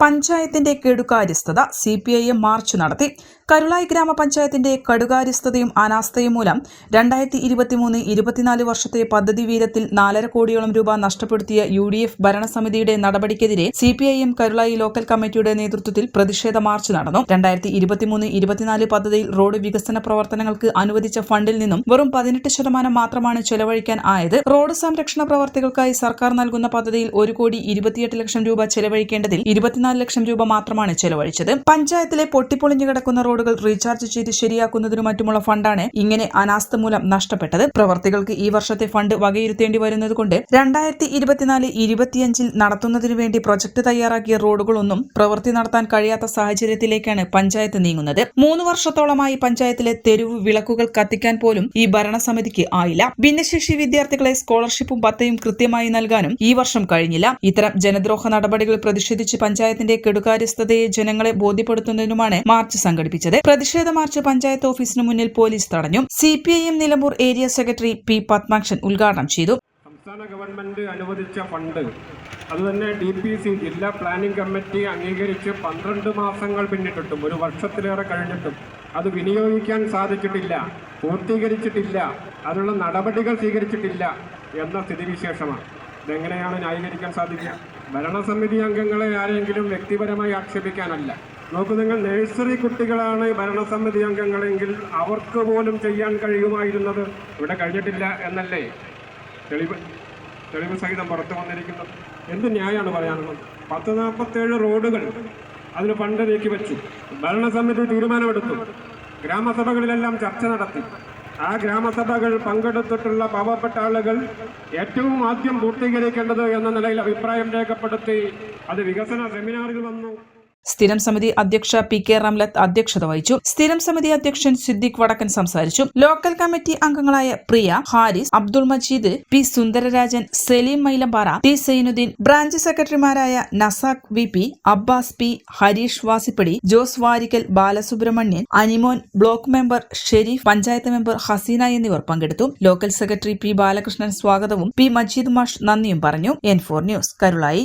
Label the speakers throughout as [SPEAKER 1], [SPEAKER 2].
[SPEAKER 1] പഞ്ചായത്തിന്റെ കെടുകാര്യസ്ഥത C P I M march നടത്തി. കരുളായി ഗ്രാമപഞ്ചായത്തിന്റെ കടുകാര്യസ്ഥതയും അനാസ്ഥയും മൂലം രണ്ടായിരത്തി ഇരുപത്തിമൂന്ന് ഇരുപത്തിനാല് വർഷത്തെ പദ്ധതി വീരത്തിൽ നാലര കോടിയോളം രൂപ നഷ്ടപ്പെടുത്തിയ യു ഡി എഫ് ഭരണസമിതിയുടെ നടപടിക്കെതിരെ C P I M Karulai local കമ്മിറ്റിയുടെ നേതൃത്വത്തിൽ പ്രതിഷേധ മാർച്ച് നടന്നു. രണ്ടായിരത്തി ഇരുപത്തിമൂന്ന് ഇരുപത്തിനാല് പദ്ധതിയിൽ റോഡ് വികസന പ്രവർത്തനങ്ങൾക്ക് അനുവദിച്ച ഫണ്ടിൽ നിന്നും വെറും പതിനെട്ട് ശതമാനം മാത്രമാണ് ചെലവഴിക്കാൻ ആയത്. റോഡ് സംരക്ഷണ പ്രവർത്തികൾക്കായി സർക്കാർ നൽകുന്ന പദ്ധതിയിൽ ഒരു കോടി ഇരുപത്തിയെട്ട് ലക്ഷം രൂപ ചെലവഴിക്കേണ്ടതിൽ ഇരുപത്തിനാല് ലക്ഷം രൂപ മാത്രമാണ് ചെലവഴിച്ചത്. പഞ്ചായത്തിലെ പൊട്ടിപ്പൊളിഞ്ഞു കിടക്കുന്ന റോഡുകൾ റീചാർജ് ചെയ്ത് ശരിയാക്കുന്നതിനു മറ്റുമുള്ള ഫണ്ടാണ് ഇങ്ങനെ അനാസ്ഥ മൂലം നഷ്ടപ്പെട്ടത്. പ്രവർത്തികൾക്ക് ഈ വർഷത്തെ ഫണ്ട് വകയിരുത്തേണ്ടി വരുന്നതുകൊണ്ട് രണ്ടായിരത്തി ഇരുപത്തിനാല് ഇരുപത്തിയഞ്ചിൽ നടത്തുന്നതിനു വേണ്ടി പ്രൊജക്ട് തയ്യാറാക്കിയ റോഡുകളൊന്നും പ്രവൃത്തി നടത്താൻ കഴിയാത്ത സാഹചര്യത്തിലേക്കാണ് പഞ്ചായത്ത് നീങ്ങുന്നത്. മൂന്ന് വർഷത്തോളമായി പഞ്ചായത്തിലെ തെരുവ് വിളക്കുകൾ കത്തിക്കാൻ പോലും ഈ ഭരണസമിതിക്ക് ആയില്ല. ഭിന്നശേഷി വിദ്യാർത്ഥികളെ സ്കോളർഷിപ്പും പത്തയും കൃത്യമായി നൽകാനും ഈ വർഷം കഴിഞ്ഞില്ല. ഇത്തരം ജനദ്രോഹ നടപടികൾ പ്രതിഷേധിച്ച് പഞ്ചായത്തിന്റെ കെടുകാര്യസ്ഥതയെ ജനങ്ങളെ ബോധ്യപ്പെടുത്തുന്നതിനുമാണ് മാർച്ച് സംഘടിപ്പിച്ചത്. പ്രതിഷേധ മാർച്ച് പഞ്ചായത്ത് ഓഫീസിന് മുന്നിൽ പോലീസ് തടഞ്ഞു. C Nilambur area secretary P Padmakshan ഉദ്ഘാടനം ചെയ്തു.
[SPEAKER 2] സംസ്ഥാന ഗവൺമെന്റ് അനുവദിച്ച ഫണ്ട് അതുതന്നെ ഡി പി സി ജില്ലാ പ്ലാനിംഗ് കമ്മിറ്റി അംഗീകരിച്ച് പന്ത്രണ്ട് മാസങ്ങൾ പിന്നിട്ടിട്ടും ഒരു വർഷത്തിലേറെ കഴിഞ്ഞിട്ടും അത് വിനിയോഗിക്കാൻ സാധിച്ചിട്ടില്ല പൂർത്തീകരിച്ചിട്ടില്ല അതിനുള്ള നടപടികൾ സ്വീകരിച്ചിട്ടില്ല എന്ന സ്ഥിതിവിശേഷമാണ്. ഇതെങ്ങനെയാണ് ന്യായീകരിക്കാൻ സാധിക്കുക? ഭരണസമിതി അംഗങ്ങളെ ആരെങ്കിലും വ്യക്തിപരമായി ആക്ഷേപിക്കാനല്ല. നോക്കൂ നിങ്ങൾ നഴ്സറി കുട്ടികളാണ് ഭരണസമിതി അംഗങ്ങളെങ്കിൽ അവർക്ക് പോലും ചെയ്യാൻ കഴിയുമായിരുന്നത് ഇവിടെ കഴിഞ്ഞിട്ടില്ല എന്നല്ലേ? തെളിവ് തെളിവ് സഹിതം പുറത്തു വന്നിരിക്കുന്നത്. എന്ത് ന്യായമാണ് പറയാനുള്ളത്? പത്ത് നാൽപ്പത്തേഴ് റോഡുകൾ അതിന് പണ്ട് നീക്കി വെച്ചു ഭരണസമിതി തീരുമാനമെടുത്തു. ഗ്രാമസഭകളിലെല്ലാം ചർച്ച നടത്തി. ആ ഗ്രാമസഭകൾ പങ്കെടുത്തിട്ടുള്ള പാവപ്പെട്ട ആളുകൾ ഏറ്റവും ആദ്യം പൂർത്തീകരിക്കേണ്ടത് എന്ന നിലയിൽ അഭിപ്രായം രേഖപ്പെടുത്തി അത് വികസന സെമിനാറിൽ വന്നു.
[SPEAKER 1] സ്ഥിരം സമിതി അധ്യക്ഷ പി കെ റംലത്ത് അധ്യക്ഷത വഹിച്ചു. സ്ഥിരം സമിതി അധ്യക്ഷൻ സിദ്ദിഖ് വടക്കൻ സംസാരിച്ചു. ലോക്കൽ കമ്മിറ്റി അംഗങ്ങളായ Priya Haris Abdul Majeed P Sundararajan Saleem Mylampara T Sainuddin branch സെക്രട്ടറിമാരായ Nasakh V P Abbas P Harish Vasippadi Jose Varikkal Balasubramanian Animon block member Sherif panchayat member Haseena എന്നിവർ പങ്കെടുത്തു. ലോക്കൽ സെക്രട്ടറി പി ബാലകൃഷ്ണൻ സ്വാഗതവും P Majeed മാഷ് നന്ദിയും പറഞ്ഞു. N four news Karulai.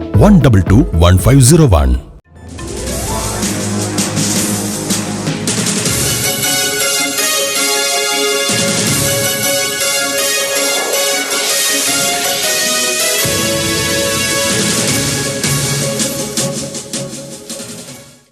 [SPEAKER 3] one double two one five zero one